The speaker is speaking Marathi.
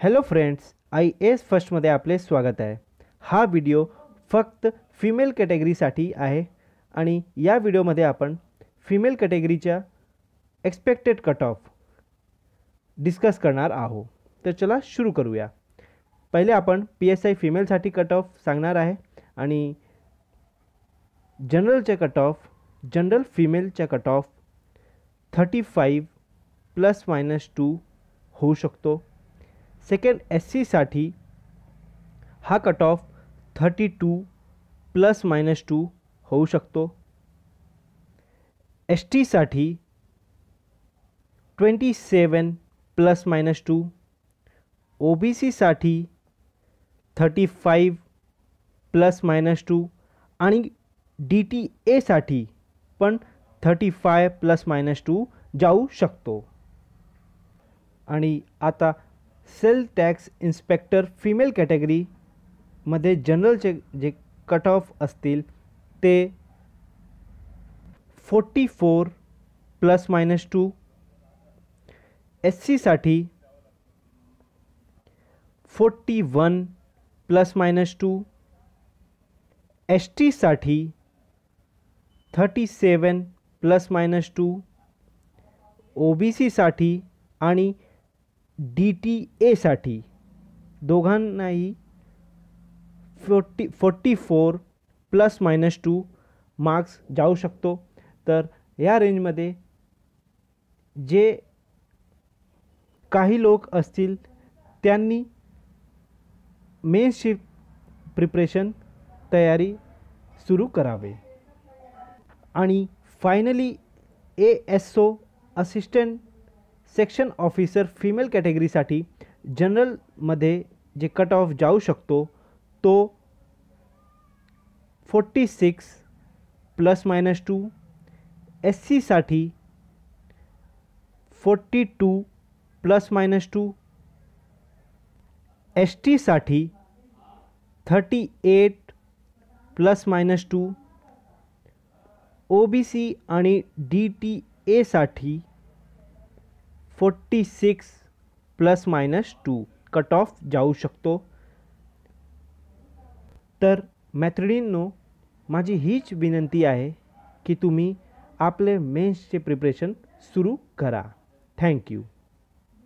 हॅलो फ्रेंड्स आय एस फर्स्टमध्ये आपले स्वागत आहे. हा व्हिडिओ फक्त फिमेल कॅटेगरीसाठी आहे आणि या व्हिडिओमध्ये आपण फिमेल कॅटेगरीच्या एक्सपेक्टेड कट ऑफ़ डिस्कस करणार आहोत. तर चला सुरू करूया. पहिले आपण पी एस आय फिमेलसाठी कट ऑफ़ सांगणार आहे आणि जनरलचे cut off general फिमेलच्या cut off thirty five plus minus two होऊ शकतो. सेकंड एस सीसाठी हा cut off thirty two plus minus two होऊ शकतो. एस टीसाठी twenty seven plus minus two. O B सीसाठी thirty five plus minus two. आणि डी टी एसाठी पण thirty five plus minus two जाऊ शकतो. आणि आता सेल टॅक्स इन्स्पेक्टर फिमेल कॅटेगरीमध्ये जनरलचे जे कट ऑफ असतील ते forty four plus minus two S सीसाठी forty one plus minus two S टीसाठी thirty seven plus minus two O B सीसाठी आणि डी टी एसाठी दोघांनाही forty forty four plus minus two marks जाऊ शकतो. तर या रेंजमध्ये जे काही लोक असतील त्यांनी मेनशिप प्रिपरेशन तयारी सुरू करावे. आणि finally A S O assistant section officer female कॅटेगरीसाठी जनरलमध्ये जे कट ऑफ जाऊ शकतो तो forty six plus minus two S सीसाठी forty two plus minus two S टीसाठी thirty eight plus minus two O B C आणि D T एसाठी forty six plus minus two. Cut off जाऊ शकतो. तर मॅथ्रिडींनो माझी हीच विनंती आहे की तुम्ही आपले मेन्सचे प्रिपरेशन सुरू करा. थँक्यू